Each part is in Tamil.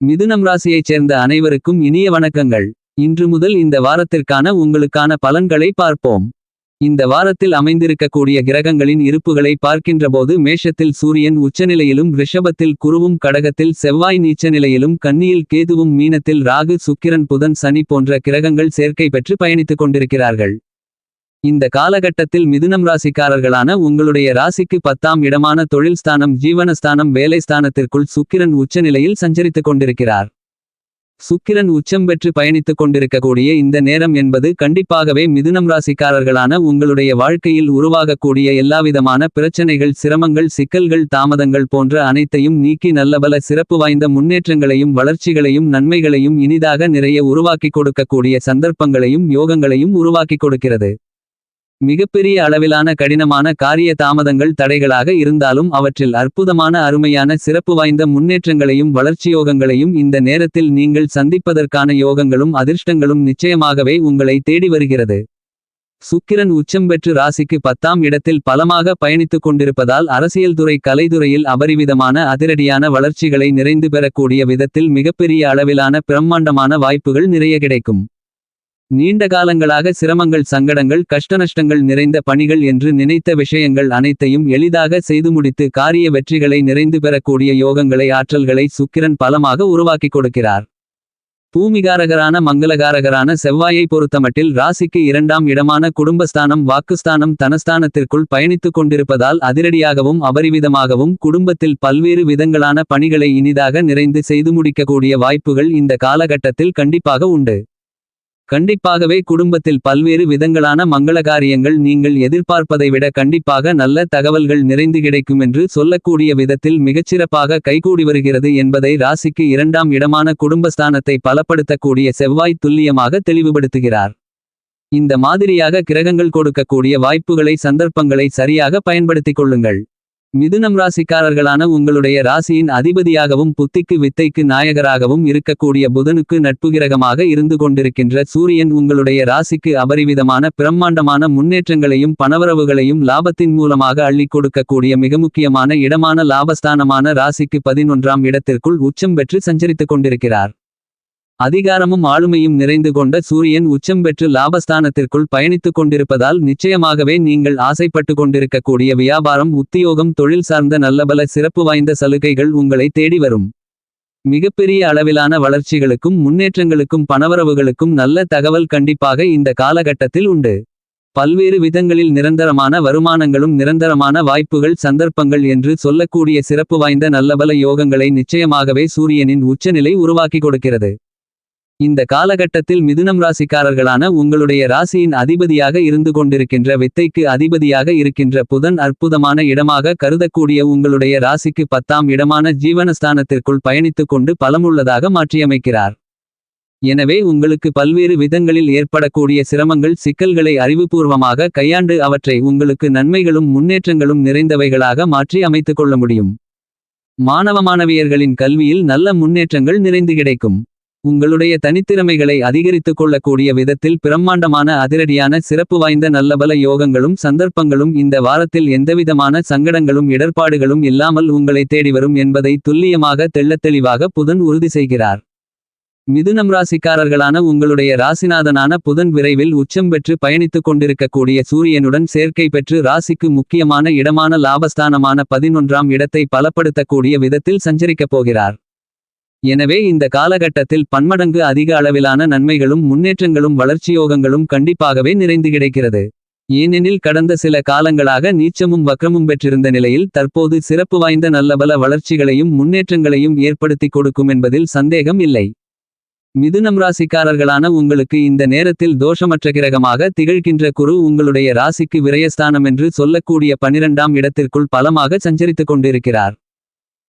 மிதுனம் ராசியைச் சேர்ந்த அனைவருக்கும் இனிய வணக்கங்கள். இன்று முதல் இந்த வாரத்திற்கான உங்களுக்கான பலன்களை பார்ப்போம். இந்த வாரத்தில் அமைந்திருக்கக்கூடிய கிரகங்களின் இருப்புகளை பார்க்கின்றபோது மேஷத்தில் சூரியன் உச்சநிலையிலும் ரிஷபத்தில் குருவும் கடகத்தில் செவ்வாய் நீச்ச நிலையிலும் கன்னியில் கேதுவும் மீனத்தில் ராகு சுக்கிரன் புதன் சனி போன்ற கிரகங்கள் சேர்க்கை பெற்று பயணித்துக் கொண்டிருக்கிறார்கள். இந்த காலகட்டத்தில் மிதுனம் ராசிக்காரர்களான உங்களுடைய ராசிக்கு பத்தாம் இடமான தொழில் ஸ்தானம் ஜீவனஸ்தானம் வேலை ஸ்தானத்திற்குள் சுக்கிரன் உச்சநிலையில் சஞ்சரித்துக் கொண்டிருக்கிறார். சுக்கிரன் உச்சம் பெற்று பயணித்துக் கொண்டிருக்கக்கூடிய இந்த நேரம் என்பது கண்டிப்பாகவே மிதுனம் ராசிக்காரர்களான உங்களுடைய வாழ்க்கையில் உருவாகக்கூடிய எல்லாவிதமான பிரச்சனைகள் சிரமங்கள் சிக்கல்கள் தாமதங்கள் போன்ற அனைத்தையும் நீக்கி நல்லபல சிறப்பு வாய்ந்த முன்னேற்றங்களையும் வளர்ச்சிகளையும் நன்மைகளையும் இனிதாக நிறைய உருவாக்கிக் கொடுக்கக்கூடிய சந்தர்ப்பங்களையும் யோகங்களையும் உருவாக்கிக் கொடுக்கிறது. மிகப்பெரிய அளவிலான கடினமான காரிய தாமதங்கள் தடைகளாக இருந்தாலும் அவற்றில் அற்புதமான அருமையான சிறப்பு வாய்ந்த முன்னேற்றங்களையும் வளர்ச்சியோகங்களையும் இந்த நேரத்தில் நீங்கள் சந்திப்பதற்கான யோகங்களும் அதிர்ஷ்டங்களும் நிச்சயமாகவே உங்களை தேடி வருகிறது. சுக்கிரன் உச்சம் பெற்று ராசிக்கு பத்தாம் இடத்தில் பலமாக பயணித்துக் கொண்டிருப்பதால் அரசியல்துறை கலைத்துறையில் அபரிவிதமான அதிரடியான வளர்ச்சிகளை நிறைந்து பெறக்கூடிய விதத்தில் மிகப்பெரிய அளவிலான பிரம்மாண்டமான வாய்ப்புகள் நிறைய கிடைக்கும். நீண்ட காலங்களாக சிரமங்கள் சங்கடங்கள் கஷ்டநஷ்டங்கள் நிறைந்த பணிகள் என்று நினைத்த விஷயங்கள் அனைத்தையும் எளிதாக செய்து முடித்து காரிய வெற்றிகளை நிறைந்து பெறக்கூடிய யோகங்களை ஆற்றல்களை சுக்கிரன் பலமாக உருவாக்கிக் கொடுக்கிறார். பூமிகாரகரான மங்களகாரகரான செவ்வாயை பொறுத்தமட்டில் ராசிக்கு இரண்டாம் இடமான குடும்பஸ்தானம் வாக்குஸ்தானம் தனஸ்தானத்திற்குள் பயணித்துக் கொண்டிருப்பதால் அதிரடியாகவும் அபரிவிதமாகவும் குடும்பத்தில் பல்வேறு விதங்களான பணிகளை இனிதாக நிறைந்து செய்து முடிக்கக்கூடிய வாய்ப்புகள் இந்த காலகட்டத்தில் கண்டிப்பாக உண்டு. கண்டிப்பாகவே குடும்பத்தில் பல்வேறு விதங்களான மங்களகாரியங்கள் நீங்கள் எதிர்பார்ப்பதை விட கண்டிப்பாக நல்ல தகவல்கள் நிறைந்து கிடைக்கும் என்று சொல்லக்கூடிய விதத்தில் மிகச்சிறப்பாக கைகூடி வருகிறது என்பதை ராசிக்கு இரண்டாம் இடமான குடும்பஸ்தானத்தை பலப்படுத்தக்கூடிய செவ்வாய் துல்லியமாக தெளிவுபடுத்துகிறார். இந்த மாதிரியாக கிரகங்கள் கொடுக்கக்கூடிய வாய்ப்புகளை சந்தர்ப்பங்களை சரியாக பயன்படுத்திக் கொள்ளுங்கள். மிதுனம் ராசிக்காரர்களான உங்களுடைய ராசியின் அதிபதியாகவும் புத்திக்கு வித்தைக்கு நாயகராகவும் இருக்கக்கூடிய புதனுக்கு நட்புகிரகமாக இருந்து கொண்டிருக்கின்ற சூரியன் உங்களுடைய ராசிக்கு அபரிவிதமான பிரம்மாண்டமான முன்னேற்றங்களையும் பணவரவுகளையும் லாபத்தின் மூலமாக அள்ளிக் கொடுக்கக்கூடிய மிக முக்கியமான இடமான லாபஸ்தானமான ராசிக்கு பதினொன்றாம் இடத்திற்குள் உச்சம் பெற்று சஞ்சரித்துக் கொண்டிருக்கிறார். அதிகாரமும் ஆளுமையும் நிறைந்து கொண்ட சூரியன் உச்சம் பெற்று லாபஸ்தானத்திற்குள் பயணித்துக் கொண்டிருப்பதால் நிச்சயமாகவே நீங்கள் ஆசைப்பட்டு கொண்டிருக்கக்கூடிய வியாபாரம் உத்தியோகம் தொழில் சார்ந்த நல்லபல சிறப்பு வாய்ந்த சலுகைகள் உங்களை தேடி வரும். மிகப்பெரிய அளவிலான வளர்ச்சிகளுக்கும் முன்னேற்றங்களுக்கும் பணவரவுகளுக்கும் நல்ல தகவல் கண்டிப்பாக இந்த காலகட்டத்தில் உண்டு. பல்வேறு விதங்களில் நிரந்தரமான வருமானங்களும் நிரந்தரமான வாய்ப்புகள் சந்தர்ப்பங்கள் என்று சொல்லக்கூடிய சிறப்பு வாய்ந்த நல்லபல யோகங்களை நிச்சயமாகவே சூரியனின் உச்சநிலை உருவாக்கி கொடுக்கிறது. இந்த காலகட்டத்தில் மிதுனம் ராசிக்காரர்களான உங்களுடைய ராசியின் அதிபதியாக இருந்து கொண்டிருக்கின்ற வித்தைக்கு அதிபதியாக இருக்கின்ற புதன் அற்புதமான இடமாக கருதக்கூடிய உங்களுடைய ராசிக்கு பத்தாம் இடமான ஜீவனஸ்தானத்திற்குள் பயணித்துக் கொண்டு பலமுள்ளதாக மாற்றியமைக்கிறார். எனவே உங்களுக்கு பல்வேறு விதங்களில் ஏற்படக்கூடிய சிரமங்கள் சிக்கல்களை அறிவுபூர்வமாக கையாண்டு அவற்றை உங்களுக்கு நன்மைகளும் முன்னேற்றங்களும் நிறைந்தவைகளாக மாற்றி அமைத்துக் கொள்ள முடியும். மாணவ மாணவியர்களின் கல்வியில் நல்ல முன்னேற்றங்கள் நிறைந்து கிடைக்கும். உங்களுடைய தனித்திறமைகளை அதிகரித்துக் கொள்ளக்கூடிய விதத்தில் பிரம்மாண்டமான அதிரடியான சிறப்பு வாய்ந்த நல்லபல யோகங்களும் சந்தர்ப்பங்களும் இந்த வாரத்தில் எந்தவிதமான சங்கடங்களும் இடர்பாடுகளும் இல்லாமல் உங்களை தேடி வரும் என்பதை துல்லியமாக தெள்ளத்தெளிவாக புதன் உறுதி செய்கிறார். மிதுனம் ராசிக்காரர்களான உங்களுடைய ராசிநாதனான புதன் விரைவில் உச்சம் பெற்று பயணித்துக் கொண்டிருக்கக்கூடிய சூரியனுடன் சேர்க்கை பெற்று ராசிக்கு முக்கியமான இடமான லாபஸ்தானமான பதினொன்றாம் இடத்தை பலப்படுத்தக்கூடிய விதத்தில் சஞ்சரிக்கப் போகிறார். எனவே இந்த காலகட்டத்தில் பன்மடங்கு அதிக அளவிலான நன்மைகளும் முன்னேற்றங்களும் வளர்ச்சியோகங்களும் கண்டிப்பாகவே நிறைந்து கிடைக்கிறது. ஏனெனில் கடந்த சில காலங்களாக நீச்சமும் வக்கமும் பெற்றிருந்த நிலையில் தற்போது சிறப்பு வாய்ந்த நல்லபல வளர்ச்சிகளையும் முன்னேற்றங்களையும் ஏற்படுத்தி கொடுக்கும் என்பதில் சந்தேகம் இல்லை. மிதுனம் ராசிக்காரர்களான உங்களுக்கு இந்த நேரத்தில் தோஷமற்ற கிரகமாக திகழ்கின்ற குரு உங்களுடைய ராசிக்கு விரயஸ்தானம் என்று சொல்லக்கூடிய பனிரெண்டாம் இடத்திற்குள் பலமாக சஞ்சரித்துக் கொண்டிருக்கிறார்.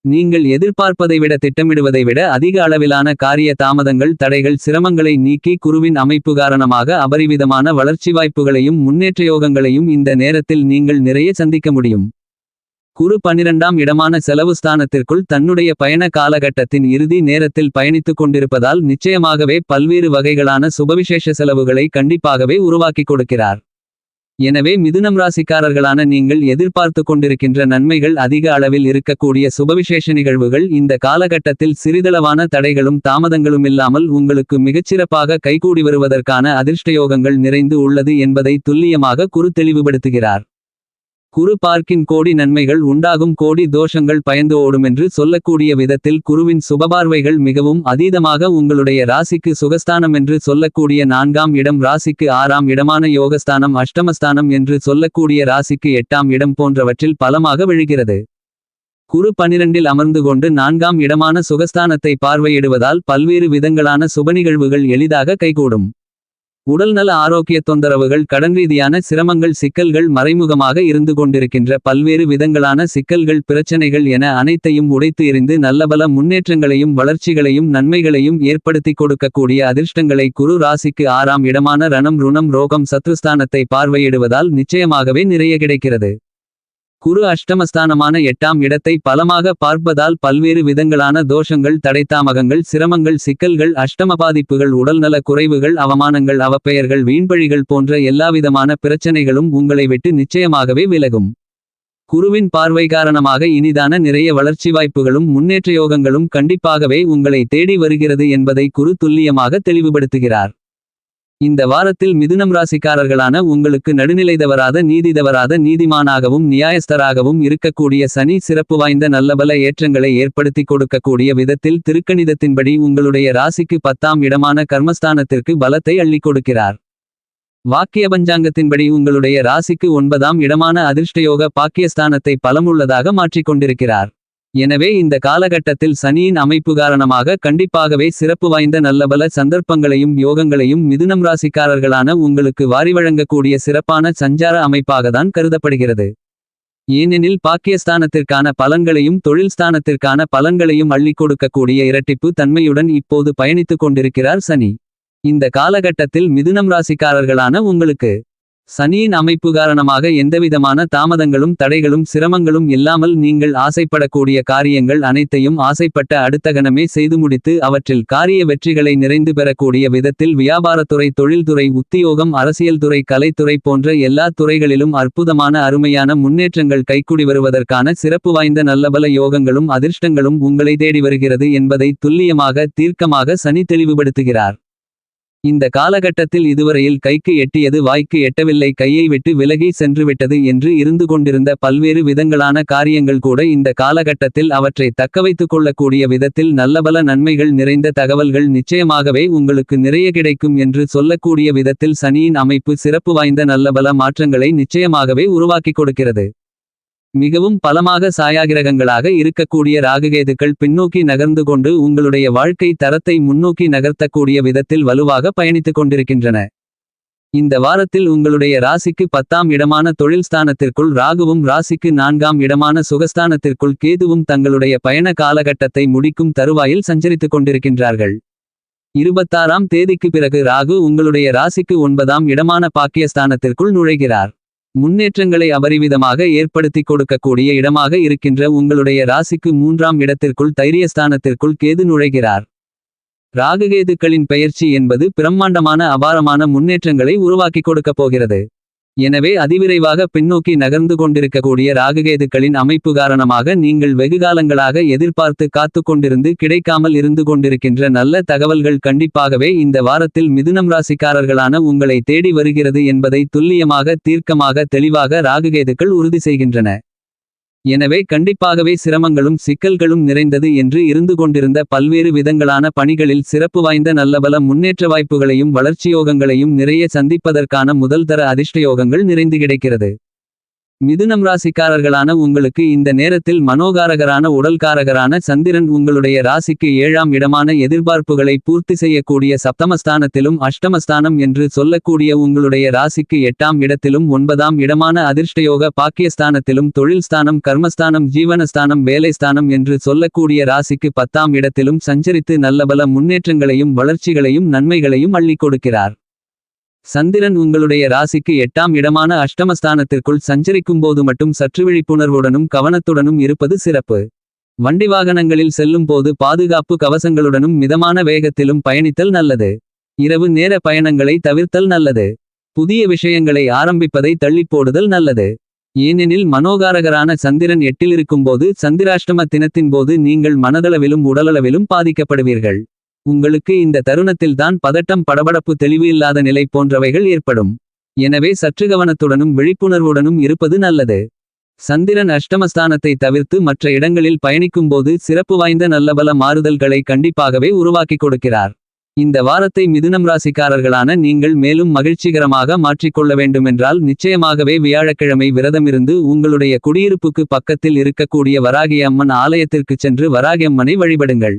நீங்கள் எதிர்பார்ப்பதை விட திட்டமிடுவதை விட அதிக அளவிலான காரிய தாமதங்கள் தடைகள் சிரமங்களை நீக்கி குருவின் அமைப்பு காரணமாக அபரிவிதமான வளர்ச்சி வாய்ப்புகளையும் முன்னேற்றயோகங்களையும் இந்த நேரத்தில் நீங்கள் நிறைய சந்திக்க முடியும். குரு பன்னிரண்டாம் இடமான செலவு ஸ்தானத்திற்குள் தன்னுடைய பயண காலகட்டத்தின் இறுதி நேரத்தில் பயணித்துக் கொண்டிருப்பதால் நிச்சயமாகவே பல்வேறு வகைகளான சுபவிசேஷ செலவுகளை கண்டிப்பாகவே உருவாக்கிக் கொடுக்கிறார். எனவே மிதுனம் ராசிக்காரர்களான நீங்கள் எதிர்பார்த்து கொண்டிருக்கின்ற நன்மைகள் அதிக அளவில் இருக்கக்கூடிய சுபவிசேஷ நிகழ்வுகள். இந்த காலகட்டத்தில் சிறிதளவான தடைகளும் தாமதங்களுமில்லாமல் உங்களுக்கு மிகச்சிறப்பாக கைகூடி வருவதற்கான அதிர்ஷ்டயோகங்கள் நிறைந்து உள்ளது என்பதை துல்லியமாக குறு தெளிவுபடுத்துகிறார் குரு பார்க்கின் கோடி நன்மைகள் உண்டாகும் கோடி தோஷங்கள் பயந்து ஓடுமென்று சொல்லக்கூடிய விதத்தில் குருவின் சுபபார்வைகள் மிகவும் அதீதமாக உங்களுடைய ராசிக்கு சுகஸ்தானம் என்று சொல்லக்கூடிய நான்காம் இடம் ராசிக்கு ஆறாம் இடமான யோகஸ்தானம் அஷ்டமஸ்தானம் என்று சொல்லக்கூடிய ராசிக்கு எட்டாம் இடம் போன்றவற்றில் பலமாக விழுகிறது. குரு பனிரெண்டில் அமர்ந்து கொண்டு நான்காம் இடமான சுகஸ்தானத்தை பார்வையிடுவதால் பல்வேறு விதங்களான சுபநிகழ்வுகள் எளிதாக கைகூடும். உடல்நல ஆரோக்கிய தொந்தரவுகள் கடன் ரீதியான சிரமங்கள் சிக்கல்கள் மறைமுகமாக இருந்து கொண்டிருக்கின்ற பல்வேறு விதங்களான சிக்கல்கள் பிரச்சனைகள் என அனைத்தையும் உடைத்து எறிந்து நல்லபல முன்னேற்றங்களையும் வளர்ச்சிகளையும் நன்மைகளையும் ஏற்படுத்தி கொடுக்கக்கூடிய அதிர்ஷ்டங்களை குரு ராசிக்கு ஆறாம் இடமான ரணம் ருணம் ரோகம் சத்ருஸ்தானத்தை பார்வையிடுவதால் நிச்சயமாகவே நிறைய கிடைக்கிறது. குரு அஷ்டமஸ்தானமான எட்டாம் இடத்தை பலமாக பார்ப்பதால் பல்வேறு விதங்களான தோஷங்கள் தடைத்தாமகங்கள் சிரமங்கள் சிக்கல்கள் அஷ்டம பாதிப்புகள் உடல்நல குறைவுகள் அவமானங்கள் அவப்பெயர்கள் வீண்பழிகள் போன்ற எல்லாவிதமான பிரச்சனைகளும் உங்களை விட்டு நிச்சயமாகவே விலகும். குருவின் பார்வை காரணமாக இனிதான நிறைய வளர்ச்சி வாய்ப்புகளும் முன்னேற்ற யோகங்களும் கண்டிப்பாகவே உங்களை தேடி வருகிறது என்பதை குரு துல்லியமாக தெளிவுபடுத்துகிறார். இந்த வாரத்தில் மிதுனம் ராசிக்காரர்களான உங்களுக்கு நடுநிலைதவராத நீதிதவராத நீதிமானாகவும் நியாயஸ்தராகவும் இருக்கக்கூடிய சனி சிறப்பு வாய்ந்த நல்லபல ஏற்றங்களை ஏற்படுத்தி கொடுக்கக்கூடிய விதத்தில் திருக்கணிதத்தின்படி உங்களுடைய ராசிக்கு பத்தாம் இடமான கர்மஸ்தானத்திற்கு பலத்தை அள்ளிக் கொடுக்கிறார். வாக்கிய பஞ்சாங்கத்தின்படி உங்களுடைய ராசிக்கு ஒன்பதாம் இடமான அதிர்ஷ்டயோக பாக்கியஸ்தானத்தை பலமுள்ளதாக மாற்றிக் கொண்டிருக்கிறார். எனவே இந்த காலகட்டத்தில் சனியின் அமைப்பு காரணமாக கண்டிப்பாகவே சிறப்பு வாய்ந்த நல்லபல சந்தர்ப்பங்களையும் யோகங்களையும் மிதுனம் ராசிக்காரர்களான உங்களுக்கு வாரி வழங்கக்கூடிய சிறப்பான சஞ்சார அமைப்பாகத்தான் கருதப்படுகிறது. ஏனெனில் பாக்கியஸ்தானத்திற்கான பலன்களையும் தொழில் ஸ்தானத்திற்கான பலன்களையும் அள்ளிக் கொடுக்கக்கூடிய இரட்டிப்பு தன்மையுடன் இப்போது பயணித்துக் கொண்டிருக்கிறார் சனி. இந்த காலகட்டத்தில் மிதுனம் ராசிக்காரர்களான உங்களுக்கு சனியின் அமைப்பு காரணமாக எந்தவிதமான தாமதங்களும் தடைகளும் சிரமங்களும் இல்லாமல் நீங்கள் ஆசைப்படக்கூடிய காரியங்கள் அனைத்தையும் ஆசைப்பட்ட அடுத்த கணமே செய்து முடித்து அவற்றில் காரிய வெற்றிகளை நிறைந்து பெறக்கூடிய விதத்தில் வியாபாரத்துறை தொழில்துறை உத்தியோகம் அரசியல் துறை கலைத்துறை போன்ற எல்லா துறைகளிலும் அற்புதமான அருமையான முன்னேற்றங்கள் கைக்குடி வருவதற்கான சிறப்பு வாய்ந்த நல்லபல யோகங்களும் அதிர்ஷ்டங்களும் உங்களை தேடி வருகிறது என்பதை துல்லியமாக தீர்க்கமாக சனி தெளிவுபடுத்துகிறார். இந்த காலகட்டத்தில் இதுவரையில் கைக்கு எட்டியது வாய்க்கு எட்டவில்லை கையை விட்டு விலகி சென்றுவிட்டது என்று இருந்து கொண்டிருந்த பல்வேறு விதங்களான காரியங்கள் கூட இந்த காலகட்டத்தில் அவற்றை தக்கவைத்துக் கொள்ளக்கூடிய விதத்தில் நல்லபல நன்மைகள் நிறைந்த தகவல்கள் நிச்சயமாகவே உங்களுக்கு நிறைய கிடைக்கும் என்று சொல்லக்கூடிய விதத்தில் சனியின் அமைப்பு சிறப்பு வாய்ந்த நல்லபல மாற்றங்களை நிச்சயமாகவே உருவாக்கிக் கொடுக்கிறது. மிகவும் பலமாக சாயாகிரகங்களாக இருக்கக்கூடிய ராகுகேதுக்கள் பின்னோக்கி நகர்ந்து கொண்டு உங்களுடைய வாழ்க்கை தரத்தை முன்னோக்கி நகர்த்தக்கூடிய விதத்தில் வலுவாக பயணித்துக் கொண்டிருக்கின்றன. இந்த வாரத்தில் உங்களுடைய ராசிக்கு பத்தாம் இடமான தொழில் ஸ்தானத்திற்குள் ராகுவும் ராசிக்கு நான்காம் இடமான சுகஸ்தானத்திற்குள் கேதுவும் தங்களுடைய பயண காலகட்டத்தை முடிக்கும் தருவாயில் சஞ்சரித்துக் கொண்டிருக்கின்றார்கள். இருபத்தாறாம் தேதிக்கு பிறகு ராகு உங்களுடைய ராசிக்கு ஒன்பதாம் இடமான பாக்கியஸ்தானத்திற்குள் நுழைகிறார். முன்னேற்றங்களை அபரிவிதமாக ஏற்படுத்தி கொடுக்கக்கூடிய இடமாக இருக்கின்ற உங்களுடைய ராசிக்கு மூன்றாம் இடத்திற்குள் தைரியஸ்தானத்திற்குள் கேது நுழைகிறார். ராகுகேதுக்களின் பெயர்ச்சி என்பது பிரம்மாண்டமான அபாரமான முன்னேற்றங்களை உருவாக்கிக் கொடுக்கப் போகிறது. எனவே அதிவிரைவாக பின்னோக்கி நகர்ந்து கொண்டிருக்கக்கூடிய ராககேதுக்களின் அமைப்பு காரணமாக நீங்கள் வெகுகாலங்களாக எதிர்பார்த்து காத்து கொண்டிருந்து கிடைக்காமல் இருந்து கொண்டிருக்கின்ற நல்ல தகவல்கள் கண்டிப்பாகவே இந்த வாரத்தில் மிதுனம் ராசிக்காரர்களான உங்களை தேடி வருகிறது என்பதை துல்லியமாக தீர்க்கமாக தெளிவாக ராககேதுக்கள் உறுதி செய்கின்றன. எனவே கண்டிப்பாகவே சிரமங்களும் சிக்கல்களும் நிறைந்தது என்று இருந்து கொண்டிருந்த பல்வேறு விதங்களான பணிகளில் சிறப்பு வாய்ந்த நல்லபல முன்னேற்ற வாய்ப்புகளையும் வளர்ச்சியோகங்களையும் நிறைய சந்திப்பதற்கான முதல் தர அதிர்ஷ்டயோகங்கள் நிறைந்து கிடைக்கிறது. மிதுனம் ராசிக்காரர்களான உங்களுக்கு இந்த நேரத்தில் மனோகாரகரான உடல்காரகரான சந்திரன் உங்களுடைய ராசிக்கு ஏழாம் இடமான எதிர்பார்ப்புகளை பூர்த்தி செய்யக்கூடிய சப்தமஸ்தானத்திலும் அஷ்டமஸ்தானம் என்று சொல்லக்கூடிய உங்களுடைய ராசிக்கு எட்டாம் இடத்திலும் ஒன்பதாம் இடமான அதிர்ஷ்டயோக பாக்கியஸ்தானத்திலும் தொழில் ஸ்தானம் கர்மஸ்தானம் ஜீவனஸ்தானம் வேலைஸ்தானம் என்று சொல்லக்கூடிய ராசிக்கு பத்தாம் இடத்திலும் சஞ்சரித்து நல்லபல முன்னேற்றங்களையும் வளர்ச்சிகளையும் நன்மைகளையும் அள்ளிக் கொடுக்கிறார். சந்திரன் உங்களுடைய ராசிக்கு எட்டாம் இடமான அஷ்டமஸ்தானத்திற்குள் சஞ்சரிக்கும்போது மட்டும் சற்று விழிப்புணர்வுடனும் கவனத்துடனும் இருப்பது சிறப்பு. வண்டி வாகனங்களில் செல்லும் போது பாதுகாப்பு கவசங்களுடனும் மிதமான வேகத்திலும் பயணித்தல் நல்லது. இரவு நேர பயணங்களை தவிர்த்தல் நல்லது. புதிய விஷயங்களை ஆரம்பிப்பதை தள்ளிப் போடுதல் நல்லது. ஏனெனில் மனோகாரகரான சந்திரன் எட்டிலிருக்கும்போது சந்திராஷ்டம தினத்தின் போது நீங்கள் மனதளவிலும் உடலளவிலும் பாதிக்கப்படுவீர்கள். உங்களுக்கு இந்த தருணத்தில்தான் பதட்டம் படபடப்பு தெளிவு இல்லாத நிலை போன்றவைகள் ஏற்படும். எனவே சற்று கவனத்துடனும் விழிப்புணர்வுடனும் இருப்பது நல்லது. சந்திரன் அஷ்டமஸ்தானத்தை தவிர்த்து மற்ற இடங்களில் பயணிக்கும்போது சிறப்பு வாய்ந்த நல்லபல மாறுதல்களை கண்டிப்பாகவே உருவாக்கிக் கொடுக்கிறார். இந்த வாரத்தை மிதுனம் ராசிக்காரர்களான நீங்கள் மேலும் மகிழ்ச்சிகரமாக மாற்றிக்கொள்ள வேண்டுமென்றால் நிச்சயமாகவே வியாழக்கிழமை விரதமிருந்து உங்களுடைய குடியிருப்புக்கு பக்கத்தில் இருக்கக்கூடிய வராகி அம்மன் ஆலயத்திற்குச் சென்று வராகியம்மனை வழிபடுங்கள்.